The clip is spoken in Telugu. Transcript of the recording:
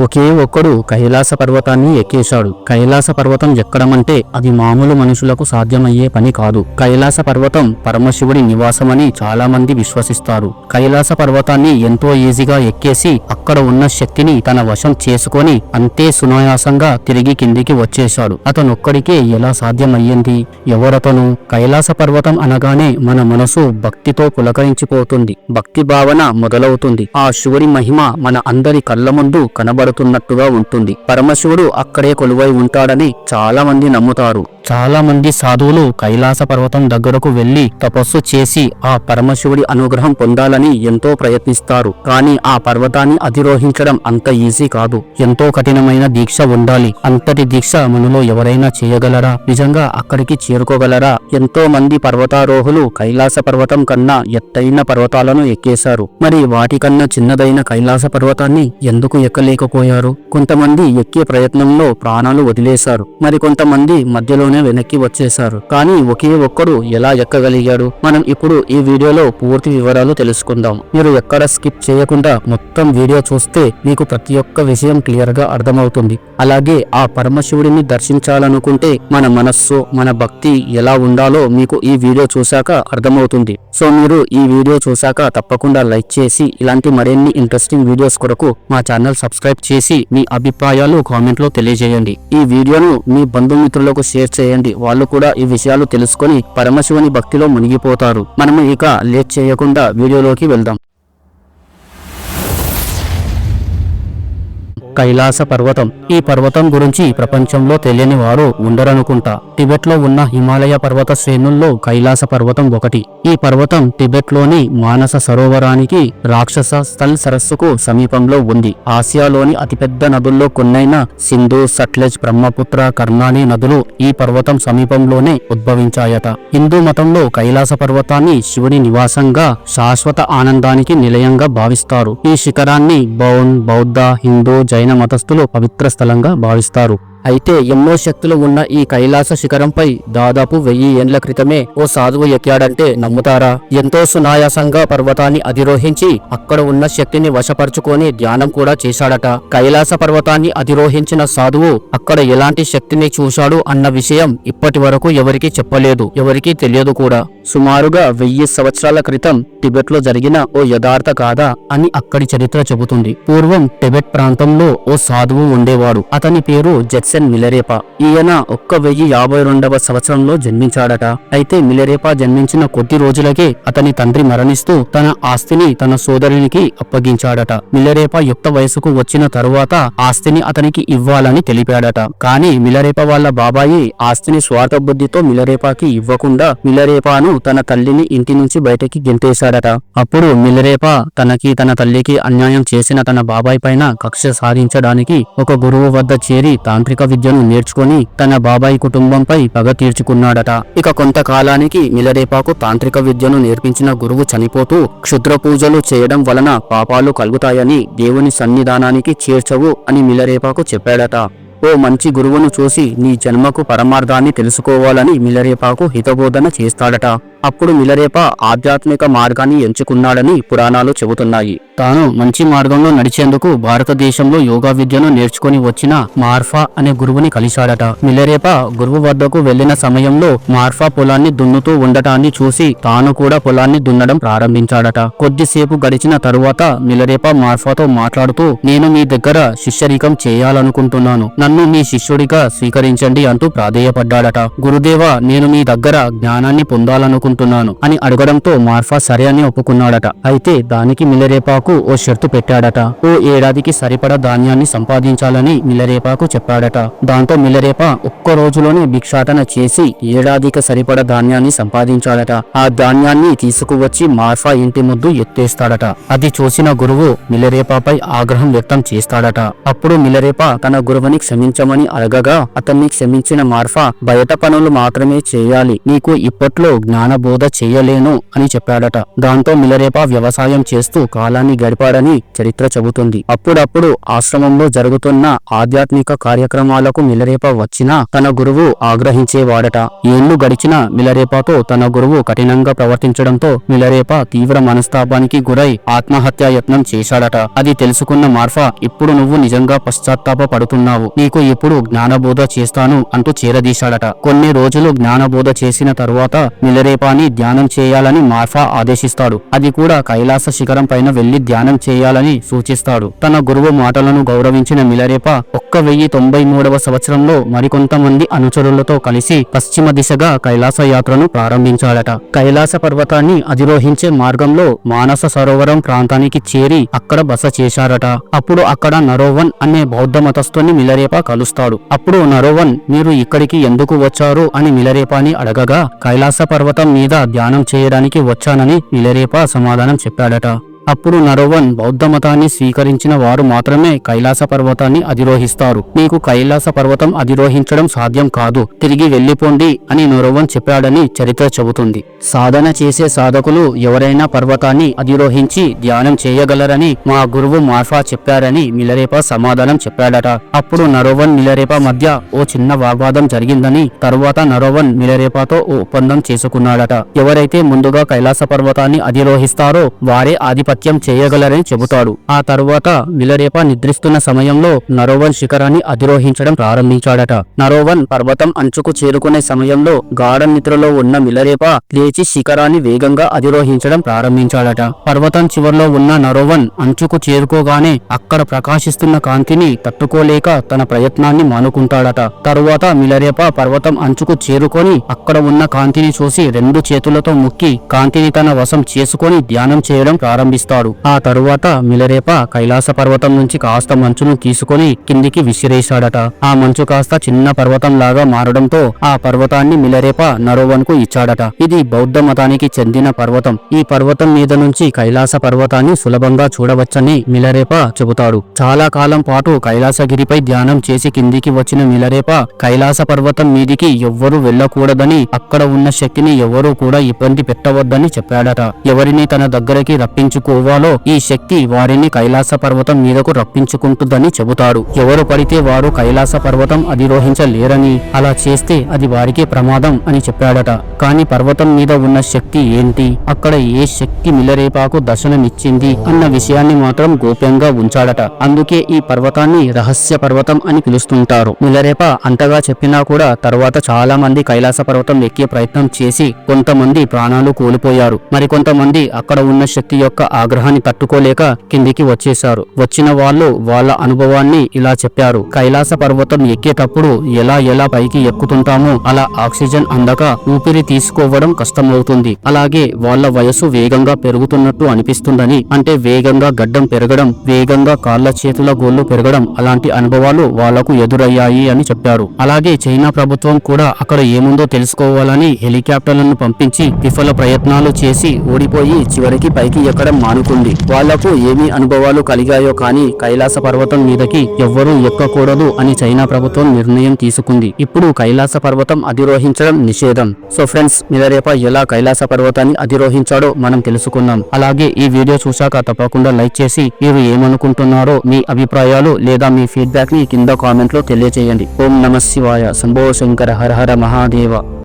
ఒకే ఒక్కడు కైలాస పర్వతాన్ని ఎక్కేశాడు. కైలాస పర్వతం ఎక్కడమంటే అది మామూలు మనుషులకు సాధ్యమయ్యే పని కాదు. కైలాస పర్వతం పరమశివుడి నివాసమని చాలా మంది విశ్వసిస్తారు. కైలాస పర్వతాన్ని ఎంతో ఈజీగా ఎక్కేసి అక్కడ ఉన్న శక్తిని తన వశం చేసుకొని అంతే సునాయాసంగా తిరిగి కిందికి వచ్చేశాడు. అతనొక్కడికే ఎలా సాధ్యమయ్యింది? ఎవరతను? కైలాస పర్వతం అనగానే మన మనసు భక్తితో పులకరించిపోతుంది. భక్తి భావన మొదలవుతుంది. ఆ శివుడి మహిమ మన అందరి కళ్ళ ముందు కనబడుతున్నట్టుగా ఉంటుంది. పరమశివుడు అక్కడే కొలువై ఉంటాడని చాలా మంది నమ్ముతారు. చాలా మంది సాధువులు కైలాస పర్వతం దగ్గరకు వెళ్ళి తపస్సు చేసి ఆ పరమశివుడి అనుగ్రహం పొందాలని ఎంతో ప్రయత్నిస్తారు. కానీ ఆ పర్వతాన్ని అధిరోహించడం అంత ఈజీ కాదు. ఎంతో కఠినమైన దీక్ష ఉండాలి. అంతటి దీక్ష మనలో ఎవరైనా చేయగలరా? నిజంగా అక్కడికి చేరుకోగలరా? ఎంతో మంది పర్వతారోహులు కైలాస పర్వతం కన్నా ఎత్తైన పర్వతాలను ఎక్కేశారు. మరి వాటికన్నా చిన్నదైన కైలాస పర్వతాన్ని ఎందుకు ఎక్కలేకపోయారు? కొంతమంది ఎక్కే ప్రయత్నంలో ప్రాణాలు వదిలేశారు. మరి కొంతమంది మధ్యలోనే వెనక్కి వచ్చేశారు. కానీ ఒకే ఒక్కడు ఎలా ఎక్కగలిగాడు? మనం ఇప్పుడు ఈ వీడియోలో పూర్తి వివరాలు తెలుసుకుందాం. మీరు ఎక్కడ స్కిప్ చేయకుండా మొత్తం వీడియో చూస్తే మీకు ప్రతి ఒక్క విషయం క్లియర్గా అర్థమవుతుంది. అలాగే ఆ పరమశివుడిని దర్శించాలనుకుంటే మన మనస్సు మన భక్తి ఎలా ఉండాలో మీకు ఈ వీడియో చూశాక అర్థమవుతుంది. సో మీరు ఈ వీడియో చూశాక తప్పకుండా లైక్ చేసి ఇలాంటి మరిన్ని ఇంట్రెస్టింగ్ వీడియోస్ కొరకు మా ఛానల్ సబ్స్క్రైబ్ చేసి మీ అభిప్రాయాలు కామెంట్లో తెలియజేయండి. ఈ వీడియోను మీ బంధుమిత్రులకు షేర్ చేయండి. వాళ్ళు కూడా ఈ విషయాలు తెలుసుకొని పరమశివుని భక్తిలో మునిగిపోతారు. మనము ఇక లేట్ చేయకుండా వీడియోలోకి వెళ్దాం. కైలాస పర్వతం. ఈ పర్వతం గురించి ప్రపంచంలో తెలియని వారు ఉండరనుకుంటా. టిబెట్లో ఉన్న హిమాలయ పర్వత శ్రేణుల్లో కైలాస పర్వతం ఒకటి. ఈ పర్వతం టిబెట్లోని మానస సరోవరానికి రాక్షస స్థల్ సరస్సుకు సమీపంలో ఉంది. ఆసియాలోని అతిపెద్ద నదుల్లో కొన్నైన సింధు సట్లెజ్ బ్రహ్మపుత్ర కర్ణాని నదులు ఈ పర్వతం సమీపంలోనే ఉద్భవించాయట. హిందూ మతంలో కైలాస పర్వతాన్ని శివుని నివాసంగా శాశ్వత ఆనందానికి నిలయంగా భావిస్తారు. ఈ శిఖరాన్ని బౌన్ బౌద్ధ హిందూ జైన మతస్థులు పవిత్ర స్థలంగా భావిస్తారు. అయితే ఎన్నో శక్తులు ఉన్న ఈ కైలాస శిఖరంపై దాదాపు వెయ్యి ఏండ్ల క్రితమే ఓ సాధువు ఎక్కాడంటే నమ్ముతారా? ఎంతో సునాయాసంగా పర్వతాన్ని అధిరోహించి అక్కడ ఉన్న శక్తిని వశపరుచుకొని ధ్యానం కూడా చేశాడట. కైలాస పర్వతాన్ని అధిరోహించిన సాధువు అక్కడ ఎలాంటి శక్తిని చూశాడు అన్న విషయం ఇప్పటి వరకు ఎవరికీ చెప్పలేదు. ఎవరికీ తెలియదు కూడా. సుమారుగా వెయ్యి సంవత్సరాల క్రితం టిబెట్లో జరిగిన ఓ యథార్థ కాదా అని అక్కడి చరిత్ర చెబుతుంది. పూర్వం టిబెట్ ప్రాంతంలో ఓ సాధువు ఉండేవాడు. అతని పేరు జెట్ జాక్సన్ మిలరేపా. ఈయన ఒక్క వెయ్యి యాభై రెండవ సంవత్సరంలో జన్మించాడట. అయితే మిలరేపా జన్మించిన కొద్ది రోజులకే అతని తండ్రి మరణిస్తూ తన ఆస్తిని తన సోదరునికి అప్పగించాడట. మిలరేపా యుక్త వయసుకు వచ్చిన తరువాత ఆస్తిని అతనికి ఇవ్వాలని తెలిపాడట. కానీ మిలరేపా వాళ్ళ బాబాయి ఆస్తిని స్వార్థ బుద్ధితో మిలరేపాకి ఇవ్వకుండా మిలరేపాను తన తల్లిని ఇంటి నుంచి బయటకి గెంటేశాడట అప్పుడు మిలరేపా తనకి తన తల్లికి అన్యాయం చేసిన తన బాబాయ్ పైన కక్ష సాధించడానికి ఒక గురువు వద్ద చేరి తాంత్రిక విద్యను నేర్చుకుని తన బాబాయ్ కుటుంబంపై పగ తీర్చుకున్నాడట. ఇక కొంతకాలానికి మిలరేపాకు తాంత్రిక విద్యను నేర్పించిన గురువు చనిపోతూ క్షుద్ర పూజలు చేయడం వలన పాపాలు కలుగుతాయని దేవుని సన్నిధానానికి చేర్చవు అని మిలరేపాకు చెప్పాడట. ఓ మంచి గురువును చూసి నీ జన్మకు పరమార్థాన్ని తెలుసుకోవాలని మిలరేపాకు హితబోధన చేస్తాడట. అప్పుడు మిలరేప ఆధ్యాత్మిక మార్గాన్ని ఎంచుకున్నాడని పురాణాలు చెబుతున్నాయి. తాను మంచి మార్గంలో నడిచేందుకు భారతదేశంలో యోగా విద్యను నేర్చుకుని వచ్చిన మార్ఫా అనే గురువుని కలిశాడట. మిలరేప గురువు వద్దకు వెళ్ళిన సమయంలో మార్ఫా పొలాన్ని దున్నుతూ ఉండటాన్ని చూసి తాను కూడా పొలాన్ని దున్నడం ప్రారంభించాడట. కొద్దిసేపు గడిచిన తరువాత మిలరేప మార్ఫాతో మాట్లాడుతూ నేను మీ దగ్గర శిష్యరికం చేయాలనుకుంటున్నాను. నన్ను మీ శిష్యుడిగా స్వీకరించండి అంటూ ప్రాధేయపడ్డాడట. గురుదేవ నేను మీ దగ్గర జ్ఞానాన్ని పొందాలనుకుంటున్నాను అని అడగడంతో మార్ఫా సరే అని ఒప్పుకున్నాడట. అయితే దానికి మిలరేపాకు ఓ షర్తు పెట్టాడట. ఓ ఏడాదికి సరిపడా ధాన్యాన్ని సంపాదించాలని మిలరేపాకు చెప్పాడట. దాంతో మిలరేప ఒక్క రోజులోనే భిక్షాటన చేసి ఏడాదికి సరిపడా ధాన్యాన్ని సంపాదించాడట. ఆ ధాన్యాన్ని తీసుకువచ్చి మార్ఫా ఇంటి ముద్దు ఎత్తేస్తాడట. అది చూసిన గురువు మిలరేపాపై ఆగ్రహం వ్యక్తం చేస్తాడట. అప్పుడు మిలరేప తన గురువుని క్షమించమని అడగగా అతన్ని క్షమించిన మార్ఫా బయట పనులు మాత్రమే చేయాలి. నీకు ఇప్పట్లో జ్ఞాన బోధ చేయలేను అని చెప్పాడట. దాంతో మిలరేప వ్యవసాయం చేస్తూ కాలాన్ని గడిపాడని చరిత్ర చెబుతుంది. అప్పుడప్పుడు ఆశ్రమంలో జరుగుతున్న ఆధ్యాత్మిక కార్యక్రమాలకు మిలరేప వచ్చినా తన గురువు ఆగ్రహించేవాడట. ఏళ్ళు గడిచినా మిలరేపతో తన గురువు కఠినంగా ప్రవర్తించడంతో మిలరేప తీవ్ర మనస్తాపానికి గురై ఆత్మహత్యా యత్నం చేశాడట. అది తెలుసుకున్న మార్ఫా ఇప్పుడు నువ్వు నిజంగా పశ్చాత్తాప పడుతున్నావు నీకు ఇప్పుడు జ్ఞానబోధ చేస్తాను అంటూ చేరదీశాడట. కొన్ని రోజులు జ్ఞానబోధ చేసిన తరువాత మిలరేప మిలరేపాని ధ్యానం చేయాలని మార్ఫా ఆదేశిస్తాడు. అది కూడా కైలాస శిఖరం పైన వెళ్ళి ధ్యానం చేయాలని సూచిస్తాడు. తన గురువు మాటలను గౌరవించిన మిలరేప ఒక్క వెయ్యి తొంభై మూడవ సంవత్సరంలో మరికొంతమంది అనుచరులతో కలిసి పశ్చిమ దిశగా కైలాస యాత్రను ప్రారంభించాడట. కైలాస పర్వతాన్ని అధిరోహించే మార్గంలో మానస సరోవరం ప్రాంతానికి చేరి అక్కడ బస చేశారట. అప్పుడు అక్కడ నరోవన్ అనే బౌద్ధ మతస్థుని మిలరేప కలుస్తాడు. అప్పుడు నరోవన్ మీరు ఇక్కడికి ఎందుకు వచ్చారు? అని మిలరేపాని అడగగా కైలాస పర్వతం మీద ధ్యానం చేయడానికి వచ్చానని మిలరేప సమాధానం చెప్పాడట. అప్పుడు నరోవన్ బౌద్ధ మతాన్ని స్వీకరించిన వారు మాత్రమే కైలాస పర్వతాన్ని అధిరోహిస్తారు. నీకు కైలాస పర్వతం అధిరోహించడం సాధ్యం కాదు. తిరిగి వెళ్ళిపోండి అని నరోవన్ చెప్పాడని చరిత్ర చెబుతుంది. సాధన చేసే సాధకులు ఎవరైనా పర్వతాన్ని అధిరోహించి ధ్యానం చేయగలరని మా గురువు మార్ఫా చెప్పారని మిలరేప సమాధానం చెప్పాడట. అప్పుడు నరోవన్ మిలరేప మధ్య ఓ చిన్న వాగ్వాదం జరిగిందని తరువాత నరోవన్ మిలరేపతో ఓ ఒప్పందం చేసుకున్నాడట. ఎవరైతే ముందుగా కైలాస పర్వతాన్ని అధిరోహిస్తారో వారే ఆధిపత్యం చేయగలరని చెబుతాడు. ఆ తరువాత మిలరేప నిద్రిస్తున్న సమయంలో నరోవన్ శిఖరాన్ని అధిరోహించడం ప్రారంభించాడట. నరోవన్ పర్వతం అంచుకు చేరుకునే సమయంలో గాఢ నిద్రలో ఉన్న మిలరేప లేచి శిఖరాన్ని వేగంగా అధిరోహించడం ప్రారంభించాడట. పర్వతం చివరిలో ఉన్న నరోవన్ అంచుకు చేరుకోగానే అక్కడ ప్రకాశిస్తున్న కాంతిని తట్టుకోలేక తన ప్రయత్నాన్ని మానుకుంటాడట. తరువాత మిలరేప పర్వతం అంచుకు చేరుకొని అక్కడ ఉన్న కాంతిని చూసి రెండు చేతులతో ముక్కి కాంతిని తన వశం చేసుకొని ధ్యానం చేయడం ప్రారంభిస్తాడు ఆ తరువాత మిలరేప కైలాస పర్వతం నుంచి కాస్త మంచును తీసుకొని కిందికి విసిరేశాడట. ఆ మంచు కాస్త చిన్న పర్వతం లాగా మారడంతో ఆ పర్వతాన్ని మిలరేప నరోవన్కు ఇచ్చాడట. ఇది బౌద్ధ మతానికి చెందిన పర్వతం. ఈ పర్వతం మీద నుంచి కైలాస పర్వతాన్ని సులభంగా చూడవచ్చని మిలరేప చెబుతాడు. చాలా కాలం పాటు కైలాసగిరిపై ధ్యానం చేసి కిందికి వచ్చిన మిలరేప కైలాస పర్వతం మీదికి ఎవ్వరూ వెళ్ళకూడదని అక్కడ ఉన్న శక్తిని ఎవరూ కూడా ఇబ్బంది పెట్టవద్దని చెప్పాడట. ఎవరిని తన దగ్గరికి రప్పించుకోవాలో ఈ శక్తి వారిని కైలాస పర్వతం మీదకు రప్పించుకుంటుందని చెబుతాడు. ఎవరు పడితే వారు కైలాస పర్వతం అధిరోహించలేరని అలా చేస్తే అది వారికే ప్రమాదం అని చెప్పాడట. కాని పర్వతం మీద ఉన్న శక్తి ఏంటి? అక్కడ ఏ శక్తి మిలరేపాకు దర్శనమిచ్చింది అన్న విషయాన్ని మాత్రం గోప్యంగా ఉంచాడట. అందుకే ఈ పర్వతాన్ని రహస్య పర్వతం అని పిలుస్తుంటారు. మిలరేప అంతగా చెప్పినా కూడా తర్వాత చాలా మంది కైలాస పర్వతం ఎక్కే ప్రయత్నం చేసి కొంతమంది ప్రాణాలు కోల్పోయారు. మరికొంతమంది అక్కడ ఉన్న శక్తి యొక్క ఆగ్రహాన్ని తట్టుకోలేక కిందికి వచ్చేశారు. వచ్చిన వాళ్ళు వాళ్ళ అనుభవాన్ని ఇలా చెప్పారు. కైలాస పర్వతం ఎక్కేటప్పుడు ఎలా ఎలా పైకి ఎక్కుతుంటామో అలా ఆక్సిజన్ అందక ఊపిరి తీసుకోవడం కష్టమవుతుంది. అలాగే వాళ్ళ వయసు వేగంగా పెరుగుతున్నట్టు అనిపిస్తుందని అంటే వేగంగా గడ్డం పెరగడం వేగంగా కాళ్ళ చేతుల గోళ్ళు పెరగడం అలాంటి అనుభవాలు వాళ్ళకు ఎదురయ్యాయి అని చెప్పారు. అలాగే చైనా ప్రభుత్వం కూడా అక్కడ ఏముందో తెలుసుకోవాలని హెలికాప్టర్లను పంపించి విఫల ప్రయత్నాలు చేసి ఓడిపోయి చివరికి పైకి ఎక్కడం మానుకుంది. వాళ్ళకు ఏమి అనుభవాలు కలిగాయో కానీ కైలాస పర్వతం మీదకి ఎవ్వరూ ఎక్కకూడదు అని చైనా ప్రభుత్వం నిర్ణయం తీసుకుంది. ఇప్పుడు కైలాస పర్వతం అధిరోహించడం నిషేధం. సో ఫ్రెండ్స్ మిలరేప ఎలా కైలాస పర్వతాన్ని అధిరోహించాడో మనం తెలుసుకున్నాం అలాగే ఈ వీడియో చూశాక తప్పకుండా లైక్ చేసి మీరు ఏమనుకుంటున్నారో మీ అభిప్రాయాలు లేదా మీ ఫీడ్బ్యాక్ని కింద కామెంట్లో తెలియజేయండి ఓం నమ శివాయ. శంభో శంకర హర హర మహాదేవ.